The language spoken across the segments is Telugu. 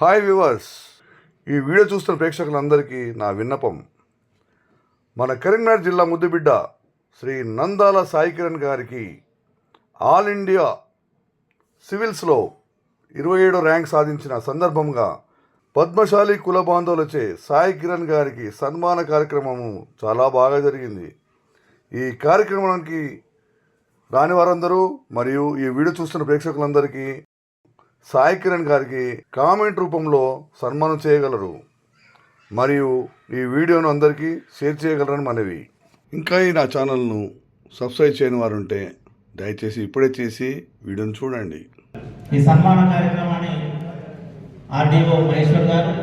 హాయ్ వివర్స్ ఈ వీడియో చూస్తున్న ప్రేక్షకులందరికీ నా విన్నపం. మన కరీంనగర్ జిల్లా ముద్దుబిడ్డ శ్రీ నందాల సాయి కిరణ్ గారికి ఆల్ ఇండియా సివిల్స్లో ఇరవై ఏడో ర్యాంక్ సాధించిన సందర్భంగా పద్మశాలి కుల బాంధవులచే సాయి కిరణ్ గారికి సన్మాన కార్యక్రమము చాలా బాగా జరిగింది. ఈ కార్యక్రమానికి రాని వారందరూ మరియు ఈ వీడియో చూస్తున్న ప్రేక్షకులందరికీ సాయి కిరణ్ గారికి కామెంట్ రూపంలో సన్మానం చేయగలరు. మరియు ఈ వీడియోను అందరికీ షేర్ చేయగలరని మనవి. ఇంకా ఈ నా ఛానల్ను సబ్స్క్రైబ్ చేయని వారు ఉంటే దయచేసి ఇప్పుడే చేసి వీడియోను చూడండి. ఈ సన్మాన కార్యక్రమాన్ని ఆర్డీఓ మహేశ్వర్ గారు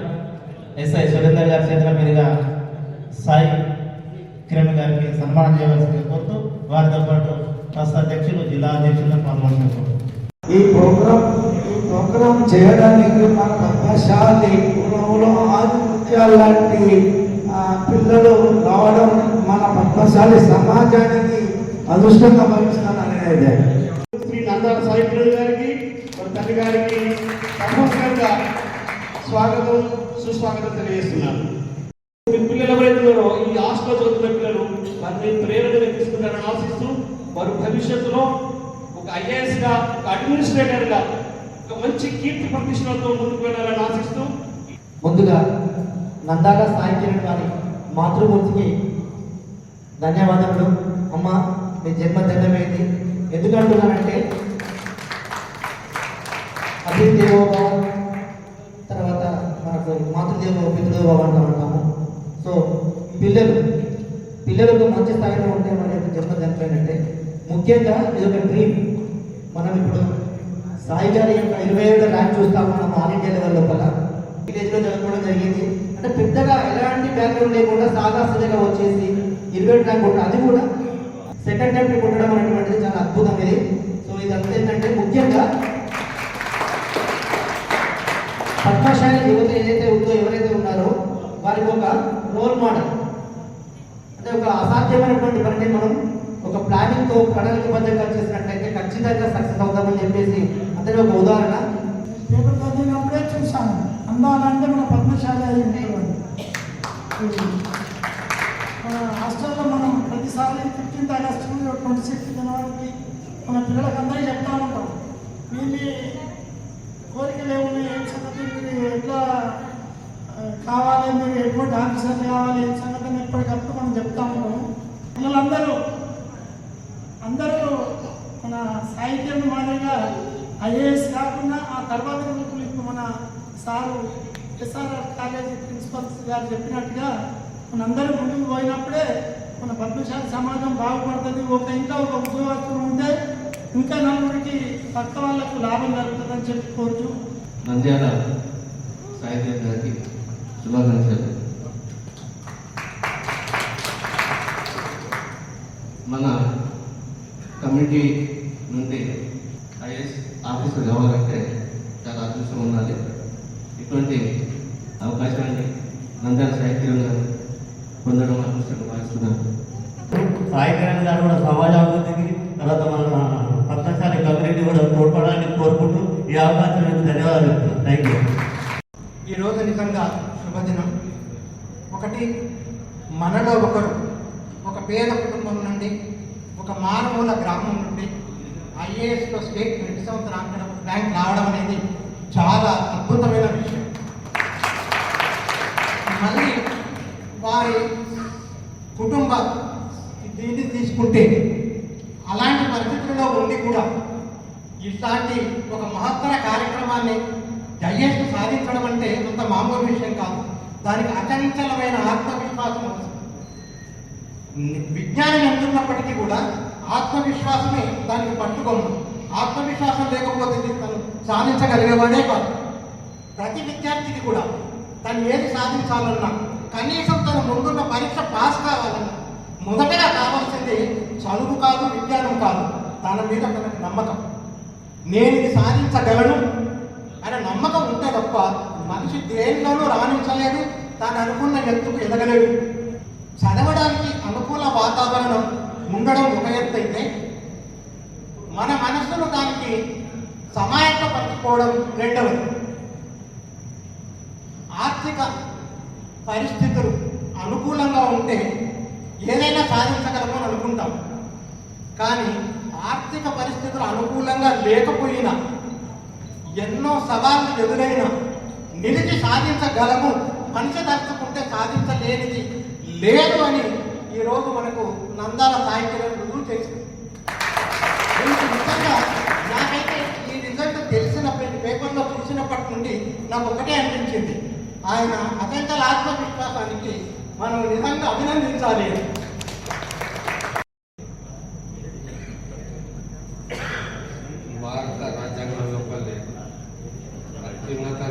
ఎస్ఐ సురేందర్ గారి చేతుల మీదుగా సాయి కిరణ్ గారికి సన్మానం చేయవలసింది కోరుతూ వారితో పాటు రాష్ట్ర అధ్యక్షులు జిల్లా అధ్యక్షులను పాల్గొంటున్నారు ఈ ప్రోగ్రాం ఈ ప్రోగ్రాం చేయడానికి మన పద్మశాలి కులంలో ఆదిత్యాలు లాంటి పిల్లలు రావడం మన పద్మశాలి సమాజానికి అదృష్టంగా భావిస్తాను అనేది శ్రీ నందాల సాయిపుడు గారికి తల్లి గారికి సంపూర్ణంగా స్వాగతం సుస్వాగతం తెలియజేస్తున్నాను. మీ పిల్లలు ఎవరైతున్నారో ఈ హాస్టల్ చదువుతున్న పిల్లలు వారిని ప్రేరణ తెప్పిస్తున్నారని ఆశిస్తూ వారు భవిష్యత్తులో ఒక ఐఏఎస్గా ఒక అడ్మినిస్ట్రేటర్గా ఒక మంచి కీర్తి ప్రతిష్టలతో ముందుకు వెళ్ళాలని ఆశిస్తూ ముందుగా నందాల సాయి కిరణ్ గారి మాతృమూర్తికి ధన్యవాదములు. అమ్మ మీ జన్మ ధన్యమైంది ఎందుకంటున్నానంటే అతిథి దేవోభవ తర్వాత మనకు మాతృదేవో పితృదేవోభవ అంటూ ఉంటాము. సో పిల్లలు పిల్లలకు మంచి స్థాయిలో ఉంటే మన యొక్క జన్మ ధన్యమైనట్టే ముఖ్యంగా ఇది ఒక డ్రీమ్ మనం ఇప్పుడు సాయి గారి యొక్క ఇరవై ఏడు ర్యాంక్ చూస్తాము మనం ఆల్ ఇండియా లెవెల్ లోపల. విలేజ్లో చదువుకోవడం జరిగింది. అంటే పెద్దగా ఎలాంటి బ్యాక్గ్రౌండ్ లేకుండా సాదా సజగా వచ్చేసి ఇరవై ఏడు ర్యాంక్ ఉంటుంది అది కూడా సెకండ్ టైం కొట్టడం అనేటువంటిది చాలా అద్భుతం ఇది. సో ఇదంతా ఏంటంటే ముఖ్యంగా పద్మశాలి యువత ఏదైతే ఉందో ఎవరైతే ఉన్నారో వారికి ఒక రోల్ మోడల్ అంటే ఒక అసాధ్యమైనటువంటి పనిని మనం ఒక ప్లానింగ్తో ప్రణాళికబద్ధంగా చేసినట్లయితే ఖచ్చితంగా సక్సెస్ అవుతామని చెప్పేసి అందరి ఒక ఉదాహరణ. పేపర్ చదివినప్పుడే చూశాను అందాలంటే మన పద్మశాలి అయి హాస్టల్లో మనం ప్రతిసారి ఫిఫ్టీన్త్ ఆగస్టు ట్వంటీ సిక్స్త్ జనవరికి. మన పిల్లలకు అందరికీ చెప్తా ఉంటాం. మీ మీ కోరికలు ఏమున్నాయి? ఏం సంగతి? మీరు ఎట్లా కావాలి? మీరు ఎటువంటి ఆఫీసర్లు కావాలి? ఏం సంగతి? అని ఎప్పటికప్పుడు మనం చెప్తా ఉంటాం. పిల్లలందరూ అందరూ మన సాహిత్యం మాదిరిగా ఐఏఎస్ కాకుండా ఆ తర్వాత రోజులు ఇప్పుడు మన సారు ఎస్ఆర్ఆర్ కాలేజీ ప్రిన్సిపల్స్ గారు చెప్పినట్టుగా మనందరూ ముందుకు పోయినప్పుడే మన పద్మశాలి సమాజం బాగుపడుతుంది. ఒక ఇంకా ఒక ఉద్యోగస్తులు ఉంటే ఇంకా నలుగురికి పక్క వాళ్ళకు లాభం జరుగుతుందని చెప్పి కోరుతూ నంద్యాల సాహిత్యం గారికి శుభాకాంక్షలు. మన కమిటీ నుండి ఐఎస్ ఆఫీసర్ కావాలంటే చాలా అదృష్టం ఉండాలి. ఇటువంటి అవకాశాన్ని నంద్యాల సాహిత్యం గారు పొందడం అదృష్టంగా భావిస్తున్నాను. సాయి కిరణ్ గారు కూడా సమాజ అభివృద్ధికి తర్వాత మన పద్మశాలి కమ్యూనిటీ కూడా తోడ్పడాలని కోరుకుంటూ ఈ అవకాశం మీకు ధన్యవాదాలు చెప్తున్నాను. థ్యాంక్ యూ ఈరోజు నిజంగా శుభదినం. ఒకటి మనలో ఒకరు ఒక పేద కుటుంబం నుండి ఒక మారుమూల గ్రామం నుండి ఐఏఎస్లో స్టేట్ రెండు సెవెంత్ ర్యాంక్ ర్యాంక్ రావడం అనేది చాలా అద్భుతమైన విషయం. మళ్ళీ వారి కుటుంబ దీన్ని తీసుకుంటే అలాంటి పరిస్థితుల్లో ఉండి కూడా ఇట్లాంటి ఒక మహత్తర కార్యక్రమాన్ని దయ్యేస్తు సాధించడం అంటే అంత మామూలు విషయం కాదు. దానికి అచంచలమైన ఆత్మవిశ్వాసం అవసరం విజ్ఞానం ఎందుకున్నప్పటికీ కూడా ఆత్మవిశ్వాసమే దానికి పట్టుకోను ఆత్మవిశ్వాసం లేకపోతే తను సాధించగలిగేవాడే కాదు. ప్రతి విద్యార్థికి కూడా తను ఏది సాధించాలన్నా కనీసం తను ముందున్న పరీక్ష పాస్ కావాలన్నా మొదటగా కావాల్సింది చదువు కాదు విజ్ఞానం కాదు. తన మీద తనకు నమ్మకం. నేను ఇది సాధించగలను అనే నమ్మకం ఉంటే తప్ప మనిషి దేనిలోనూ రాణించలేదు. తాను అనుకున్న ఎత్తుకు ఎదగలేడు. చదవడానికి అనుకూల వాతావరణం ఉండడం ఒక ఎత్తైతే మన మనస్సును దానికి సమాయత్తపరచుకోవడం రెండవది. ఆర్థిక పరిస్థితులు అనుకూలంగా ఉంటే ఏదైనా సాధించగలమని అనుకుంటాం. కానీ ఆర్థిక పరిస్థితులు అనుకూలంగా లేకపోయినా ఎన్నో సవాళ్ళు ఎదురైనా నిలిచి సాధించగలము మనిషి తలుచుకుంటే సాధించలేనిది లేదు అని ఈరోజు మనకు నందాల సాహిత్యం రుజువు చేసింది. నిజంగా నాకైతే ఈ రిజల్ట్ తెలిసినప్పటి పేపర్లో చూసినప్పటి నుండి నాకు ఒకటే అనిపించింది. ఆయన అచంచల ఆత్మవిశ్వాసానికి మనం నిజంగా అభినందించాలి. భారత రాజ్యాంగం లోపలే అత్యున్నత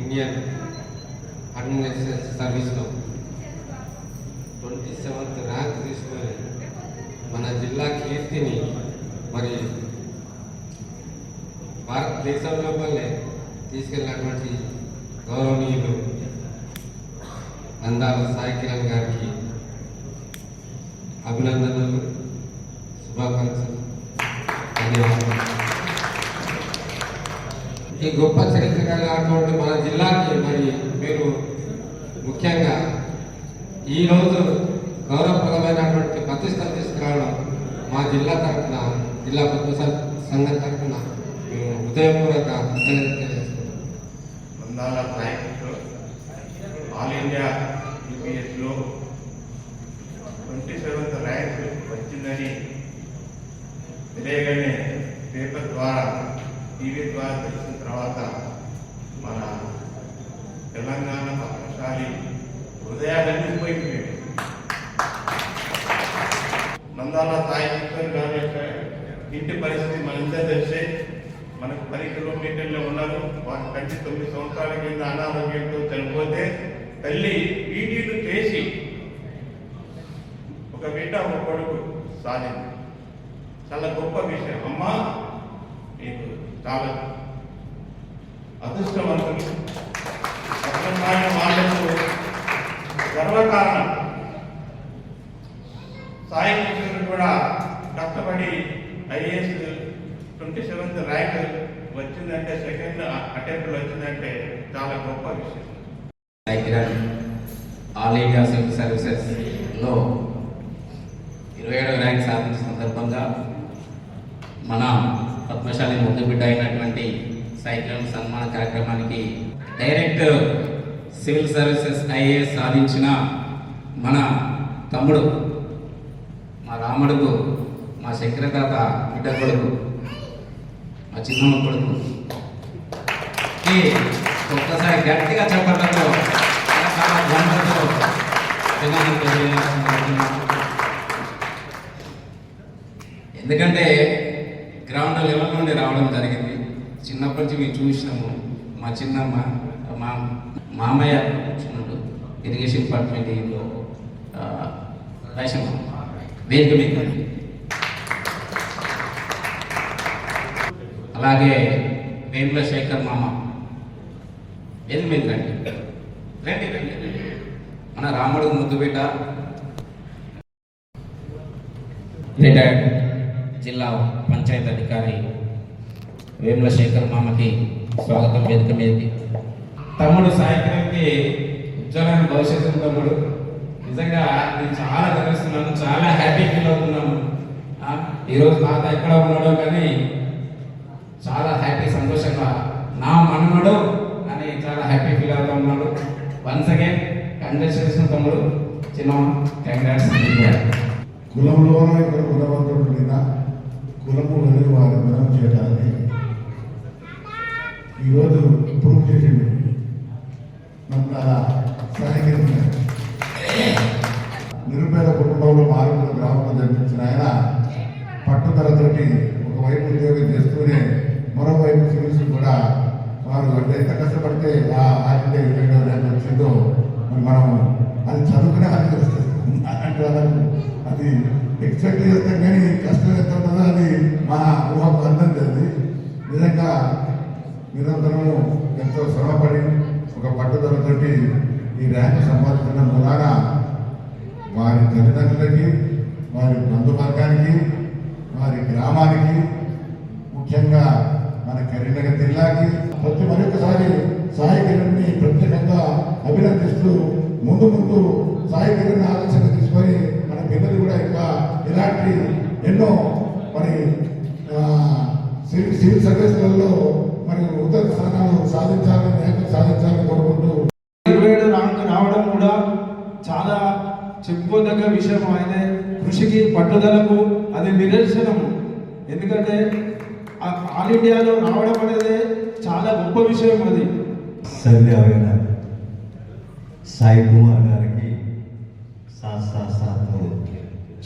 ఇండియన్ అడ్మినిస్ట్రేషన్ సర్వీస్లో ట్వంటీ సెవెంత్ ర్యాంక్ తీసుకొని మన జిల్లా కీర్తిని మరి భారతదేశం లోపలే తీసుకెళ్ళినటువంటి గౌరవనీయులు అందాల సాయి కిరణ్ గారికి అభినందనలు శుభాకాంక్షలు ధన్యవాదాలు. ఈ గొప్ప చరిత్ర కలిగినటువంటి మన జిల్లాకి మరి మీరు ముఖ్యంగా ఈరోజు గౌరవప్రదమైనటువంటి కారణం మా జిల్లా తరఫున జిల్లా పద్మ సంఘం తరఫున మేము హృదయపూర్వక తెలియజేస్తున్నాం. నాయకులు ఆల్ ఇండియా యూపీఎస్లో ట్వంటీ సెవెంత్ ర్యాంక్ వచ్చిందని తెలియగానే పేపర్ ద్వారా టీవీ ద్వారా తెలిసిన తర్వాత మన తెలంగాణ పద్మశాలి హృదయాలన్నీ పోయిపోయాయి. నందాల సాయి గారి యొక్క ఇంటి పరిస్థితి మనంతా తెలిసే మనకు పది కిలోమీటర్లు ఉన్నారు. వారి కంటి తొమ్మిది సంవత్సరాల కింద అనారోగ్యంతో చనిపోతే తల్లి ఈటీలు చేసి ఒక బిడ్డ ఒక కొడుకు సాధింది. చాలా గొప్ప విషయం. అమ్మ మీకు చాలా అదృష్టవంతులు. గర్వకారణం. సాయి కూడా కష్టపడి ఐఏఎస్ ట్వంటీ సెవెంత్ ర్యాంక్ వచ్చిందంటే సెకండ్ అటెంప్ట్ వచ్చిందంటే చాలా గొప్ప విషయం. కిరణ్ ఆల్ ఇండియా సివిల్ సర్వీసెస్లో ఇరవై ఏడవ ర్యాంక్ సాధించిన సందర్భంగా మన పద్మశాలి ముందు బిడ్డ అయినటువంటి సైకిల్ సన్మాన కార్యక్రమానికి డైరెక్ట్ సివిల్ సర్వీసెస్ ఐఏఎస్ సాధించిన మన తమ్ముడు మా రాముడుకు మా శంకరతాత బిడ్డ కొడుకు మా చిన్నమ్మ కొడుకు. ఒక్కసారి గట్టిగా చెప్పడంతో ఎందుకంటే గ్రౌండ్ లెవెల్ నుండి రావడం జరిగింది. చిన్నప్పటి నుంచి మేము చూసినాము మా చిన్నమ్మ మా మామయ్య చిన్నడు ఇరిగేషన్ డిపార్ట్మెంట్లో రైషన్ వేదిక మీద అలాగే వేముల శేఖర్ మామ. వేదిక మీద రండి రండి రండి. మన రాముడు ముద్దుబిడ్డ రిటైర్డ్ జిల్లా పంచాయతీ అధికారి వేముల శేఖర్ మామకి స్వాగతం. వేదిక మీదకి. తమ్ముడు సాయంత్రానికి ఉజ్వలమైన భవిష్యత్తు తమ్ముడు నిజంగా నేను చాలా గర్విస్తున్నాను చాలా హ్యాపీ ఫీల్ అవుతున్నాను. ఈరోజు తాత ఎక్కడ ఉన్నాడో కానీ చాలా హ్యాపీ సంతోషంగా నా మనమడు అని చాలా హ్యాపీ ఫీల్ అవుతా ఉన్నాడు. వన్స్ అగైన్ కంగ్రాచులేషన్ తమ్ముడు. చిన్న కంగ్రాట్స్ కులంలోనే ఇక్కడ కులవంతుడు లేదా కులము వెళ్ళి వారి గుణం చేయడానికి ఈరోజు ప్రూవ్ చేసిండు మన సాయగిరి నిరుపేద కుటుంబంలో మారుమూల గ్రామంలో జన్మించిన ఆయన పట్టుదలతోటి ఒకవైపు ఉద్యోగం చేస్తూనే మరోవైపు సివిల్స్ కూడా వారు అంటే ఎంత కష్టపడితే ఆ ఆర్టీ రెండో ర్యాంక్ వచ్చిందో మరి మనం అది చదువుకునే అది తెలుస్తుంది. వాళ్ళకు అది ఎక్స్పెక్ట్ చేస్తాం కానీ కష్టం ఎంత ఉంటుందో అది మా ఊహకు అందం తెలియదు నిజంగా నిరంతరము ఎంతో శ్రమపడి ఒక పట్టుదలతోటి ఈ ర్యాంక్ సంపాదించిన ద్వారా వారి తల్లిదండ్రులకి వారి బంధువర్గానికి వారి గ్రామానికి ముఖ్యంగా మన కరీంనగర్ జిల్లాకి ప్రతి మరొకసారి సాయికిరణ్ని ప్రత్యేకంగా అభినందిస్తూ ముందు ముందు సాయికిరణ్ ఆలోచన తీసుకొని మన పిల్లలు కూడా ఇంకా ఇలాంటి ఎన్నో మరి సివిల్ సివిల్ సర్వీసులలో మరి ఉత్తర స్థానాలు సాధించాలని సాధించాలని కోరుకుంటున్నాం. చెప్పుకోదగ్గ విషయం ఆయన కృషికి పట్టుదలకు అది నిదర్శనము. ఎందుకంటే ఆల్ ఇండియాలో రావడం అనేది చాలా గొప్ప విషయం అది. సంధ్యావేళ సాయి కుమార్ గారికి సాత్ సాత్ సాత్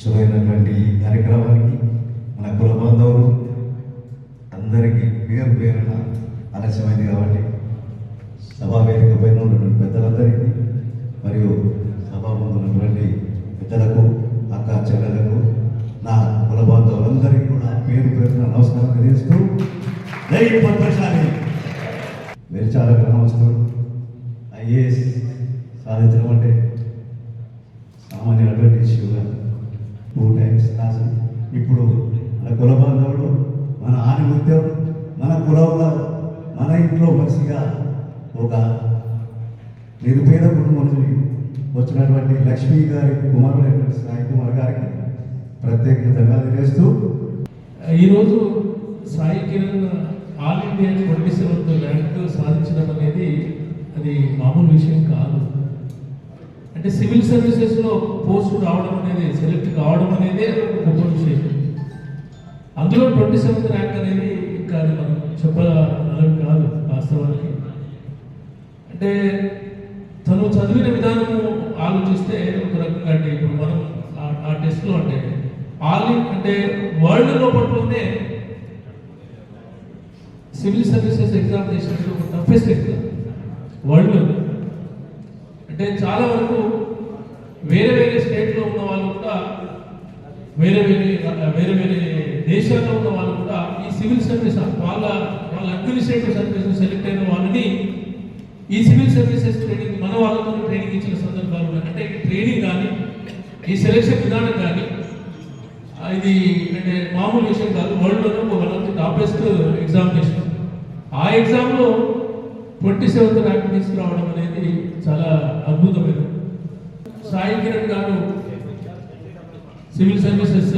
శుభైనటువంటి ఈ కార్యక్రమానికి మన కుల బంధువులు అందరికీ పేరు పేరున ఆలస్యమైంది కాబట్టి సభా వేదిక పైన ఉన్నటువంటి పెద్దలందరికీ మరియు సభా ముందు ఉన్నటువంటి పెద్దలకు అక్క చెల్లెలకు నా కుల బాంధవులందరికీ కూడా పేరు పేరున నమస్కారం తెలియజేస్తూ జై పద్మశాలి. వెలిచాల గ్రామస్తుడు ఐఏఎస్ సాధించడం అంటే సామాన్యమైనటువంటి ఇష్యూ టూ టైమ్స్ రాసి ఇప్పుడు మన కుల బాంధవుడు మన ఆనిముత్యం మన కులంలో మన ఇంట్లో మనిషిగా ఒక నిరుపేద వచ్చినటువంటి లక్ష్మీ గారి కుమారుడైనటువంటి సాయి కుమార్ గారికి ప్రత్యేక ధన్యవాదాలు చేస్తూ ఈరోజు Sai Kiran all India twenty seventh rank సాధించడం అనేది అది మామూలు విషయం కాదు. అంటే సివిల్ సర్వీసెస్లో పోస్ట్ రావడం అనేది సెలెక్ట్ కావడం అనేది ఒక గొప్ప విషయం. అందులో ట్వంటీ సెవెంత్ ర్యాంక్ అనేది ఇంకా అది మనం చెప్పగలం కాదు వాస్తవానికి. అంటే తను చదివిన విధానము ఆలోచిస్తే ఒక రకంగా అంటే ఇప్పుడు మనం ఆ- ఆ టెస్ట్లో అంటే ఆల్ అంటే వరల్డ్ లోపట్లోనే సివిల్ సర్వీసెస్ ఎగ్జామినేషన్స్ ఒక టఫెస్ట్ ఎగ్జామ్ వరల్డ్ అంటే చాలా వరకు వేరే వేరే స్టేట్లో ఉన్న వాళ్ళు కూడా వేరే వేరే వేరే వేరే దేశాల్లో ఉన్న వాళ్ళు కూడా ఈ సివిల్ సర్వీస్ వాళ్ళ వాళ్ళ అడ్మినిస్ట్రేటివ్ సర్వీస్ సెలెక్ట్ అయిన వాళ్ళని ఈ సివిల్ సర్వీసెస్ ట్రైనింగ్ మన వాళ్ళతో ట్రైనింగ్ ఇచ్చిన సందర్భాలు ఉన్నాయి. అంటే ఈ ట్రైనింగ్ కానీ ఈ సెలక్షన్ విధానం కానీ ఇది అంటే మామూలు విషయం కాదు. వరల్డ్లోనే ఒక one of the toppest examination ఆ ఎగ్జామ్లో ట్వంటీ సెవెంత్ ర్యాంక్ తీసుకురావడం అనేది చాలా అద్భుతమైనది. Sai Kiran garu civil services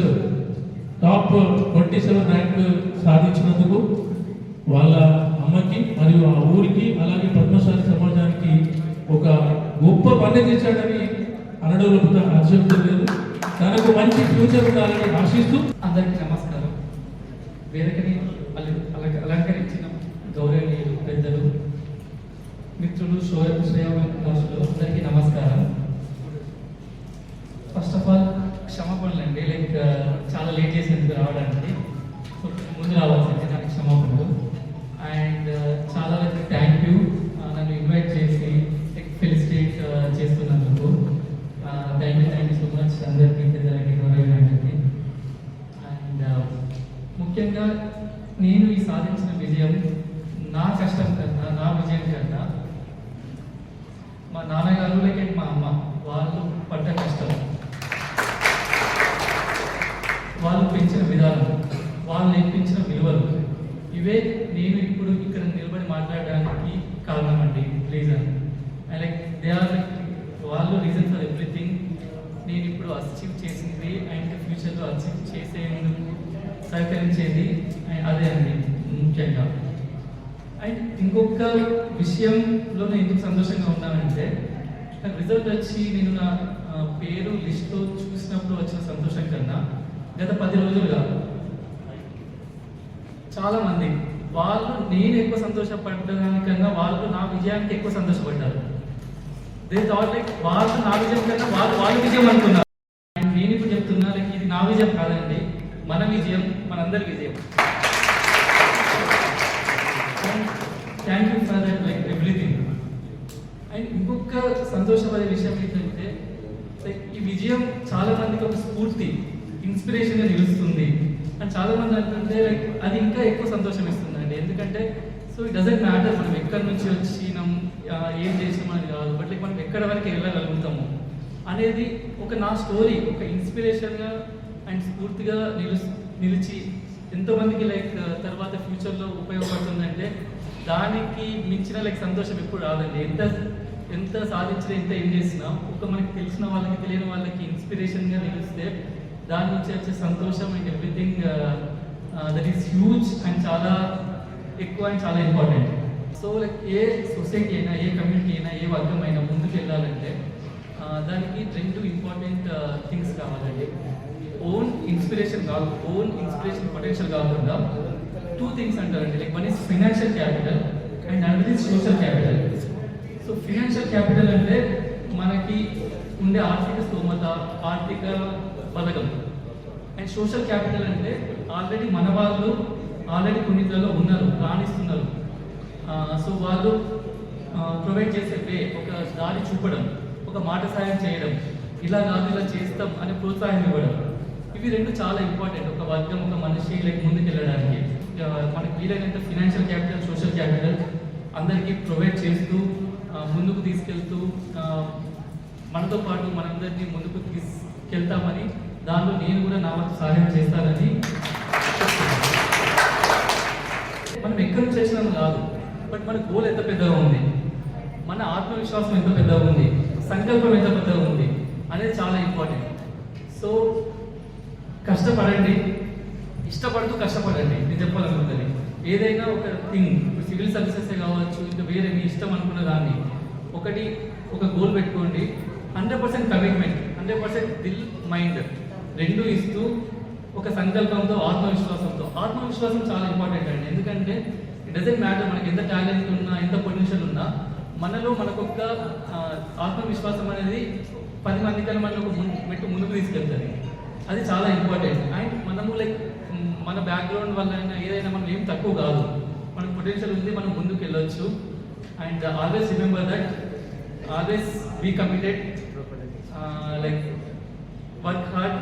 top twenty seven rank సాధించినందుకు వాళ్ళ అమ్మకి మరియు ఆ ఊరికి అలాగే పద్మశాలి సమాజానికి ఒక గొప్ప పని తెచ్చాడని అనడంలో అర్జం లేదు. తనకు మంచి ఫ్యూచర్ ఉండాలని ఆశిస్తూ అందరికీ నమస్కారం. వేరకని అలంకరించిన గౌరవనీయులు పెద్దలు మిత్రులు శ్రేయ శ్రేయోభిలాషులు అందరికీ నమస్కారం. ఫస్ట్ ఆఫ్ ఆల్ క్షమాపణలు అండి లైక్ చాలా లేట్ చేసేందుకు రావడానికి. ముందు రావాల్సింది దానికి క్షమాపణ అండ్ చాలా థ్యాంక్ యూ నన్ను ఇన్వైట్ చేసి ఫెలిసిటేట్ చేస్తున్నందుకు thank you thank you so much అందరికీ పెద్దలకి గౌరవానికి అండ్ ముఖ్యంగా నేను ఈ సాధించిన విజయం నా కష్టం కన్నా నా విజయం కన్నా మా నాన్నగారు లేక మా అమ్మ వాళ్ళు పడ్డ కష్టం. వాళ్ళు పెంచిన విధానం వాళ్ళు నేర్పించిన విలువలు ఇవే నేను ఇప్పుడు ఇక్కడ నిలబడి మాట్లాడడానికి కారణం అండి reason like they are like వాళ్ళు రీజన్ ఫర్ ఎవ్రీథింగ్ నేను ఇప్పుడు అచీవ్ చేసింది అండ్ ఫ్యూచర్లో అచీవ్ చేసేందుకు సహకరించేది అదే అండి ముఖ్యంగా. అండ్ ఇంకొక విషయంలో నేను ఎందుకు సంతోషంగా ఉన్నానంటే రిజల్ట్ వచ్చి నేను నా పేరు లిస్ట్లో చూసినప్పుడు వచ్చిన సంతోషం కన్నా గత పది రోజులుగా చాలామంది వాళ్ళు నేను ఎక్కువ సంతోషపడ్డానికన్నా వాళ్ళు నా విజయానికి ఎక్కువ సంతోషపడ్డారు. దే థాట్ లైక్ వాళ్ళు నా విజయం కన్నా వాళ్ళు వాళ్ళ విజయం అనుకున్నారు. నేను ఇప్పుడు చెప్తున్నా లైక్ ఇది నా విజయం కాదు విజయం అందరి విజయం thank you for that like everything and ఇంకొక సంతోషపడే విషయం ఏంటంటే లైక్ ఈ విజయం చాలా మందికి ఒక స్ఫూర్తి ఇన్స్పిరేషన్గా నిలుస్తుంది. అండ్ చాలా మంది అంటుంటే లైక్ అది ఇంకా ఎక్కువ సంతోషం ఇస్తుంది అండి ఎందుకంటే సో ఇట్ డజంట్ మ్యాటర్ మనం ఎక్కడి నుంచి వచ్చినాం ఏం చేసినాం అని కాదు. బట్ లైక్ మనం ఎక్కడ వరకు వెళ్ళగలుగుతాము అనేది ఒక నా స్టోరీ ఒక ఇన్స్పిరేషన్గా అండ్ స్ఫూర్తిగా నిలు నిలిచి ఎంతోమందికి లైక్ తర్వాత ఫ్యూచర్లో ఉపయోగపడుతుందంటే దానికి మించిన లైక్ సంతోషం ఎప్పుడు రాదండి. ఎంత ఎంత సాధించినా ఎంత ఏం చేసినా ఒక మనకి తెలిసిన వాళ్ళకి తెలియని వాళ్ళకి ఇన్స్పిరేషన్గా నిలిస్తే దాని నుంచి వచ్చే సంతోషం and everything that is huge and చాలా ఎక్కువ అండ్ చాలా ఇంపార్టెంట్ సో లైక్ ఏ సొసైటీ అయినా ఏ కమ్యూనిటీ అయినా ఏ వర్గం అయినా ముందుకు వెళ్ళాలంటే uh, దానికి రెండు ఇంపార్టెంట్ ఇన్స్పిరేషన్ కాదు ఓన్ ఇన్స్పిరేషన్ పొటెన్షియల్ కాకుండా టూ థింగ్స్ అంటారండి. Like one is financial capital and another is social capital so financial capital అంటే మనకి ఉండే ఆర్థిక స్తోమత ఆర్థిక బలగం అండ్ సోషల్ క్యాపిటల్ అంటే ఆల్రెడీ మన వాళ్ళు ఆల్రెడీ కొన్నిట్లలో ఉన్నారు రాణిస్తున్నారు. సో వాళ్ళు ప్రొవైడ్ చేసే వే ఒక దారి చూపడం ఒక మాట సాయం చేయడం ఇలా కాదు ఇలా చేస్తాం అని ప్రోత్సాహం ఇవ్వడం. ఇవి రెండు చాలా ఇంపార్టెంట్ ఒక వర్గం ఒక మనిషి లైక్ ముందుకు వెళ్ళడానికి మనకి వీలైనంత ఫినాన్షియల్ క్యాపిటల్ సోషల్ క్యాపిటల్ అందరికీ ప్రొవైడ్ చేస్తూ ముందుకు తీసుకెళ్తూ మనతో పాటు మనందరినీ ముందుకు తీసుకెళ్తామని దానిలో నేను కూడా నా వంతు సహాయం చేస్తానని మనం ఎక్కడి నుంచి వచ్చినాం కాదు బట్ మన గోల్ ఎంత పెద్దగా ఉంది? మన ఆత్మవిశ్వాసం ఎంత పెద్దగా ఉంది? సంకల్పం ఎంత పెద్దగా ఉంది? అనేది చాలా ఇంపార్టెంట్ సో కష్టపడండి. ఇష్టపడుతూ కష్టపడండి. నేను చెప్పాలనుకుంటుంది ఏదైనా ఒక థింగ్ సివిల్ సర్వీసెస్ కావచ్చు ఇంకా వేరే మీ ఇష్టం అనుకున్న దాన్ని ఒకటి ఒక గోల్ పెట్టుకోండి. Hundred percent commitment hundred percent Dil mind రెండు ఇస్తూ ఒక సంకల్పంతో ఆత్మవిశ్వాసంతో. ఆత్మవిశ్వాసం చాలా ఇంపార్టెంట్ అండి. ఎందుకంటే ఇట్ డజంట్ మ్యాటర్ మనకి ఎంత టాలెంట్ ఉన్నా ఎంత పొటెన్షియల్ ఉన్నా మనలో మనకొక ఆత్మవిశ్వాసం అనేది పది మందికన్నా మనలో మనకు ముందు మెట్టు ముందుకు తీసుకెళ్తుంది. అది చాలా ఇంపార్టెంట్ అండ్ మనము లైక్ మన బ్యాక్గ్రౌండ్ వల్ల అయినా ఏదైనా మనం ఏం తక్కువ కాదు. మనకు పొటెన్షియల్ ఉంది మనం ముందుకు వెళ్ళొచ్చు and always remember that always be committed like work hard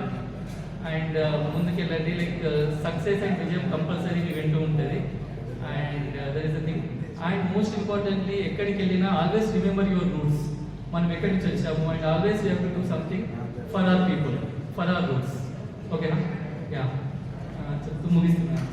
and ముందుకెళ్ళండి. Like success and విజయం కంపల్సరీ మీ వెంటూ ఉంటుంది. And there is a thing and most importantly ఎక్కడికి వెళ్ళినా ఆల్వేస్ రిమెంబర్ యువర్ రూట్స్ మనం ఎక్కడి నుంచి వచ్చాము? And always you have to do something for our people for our goals ఓకేనా? యా. చెప్తూ ముగిస్తున్నాను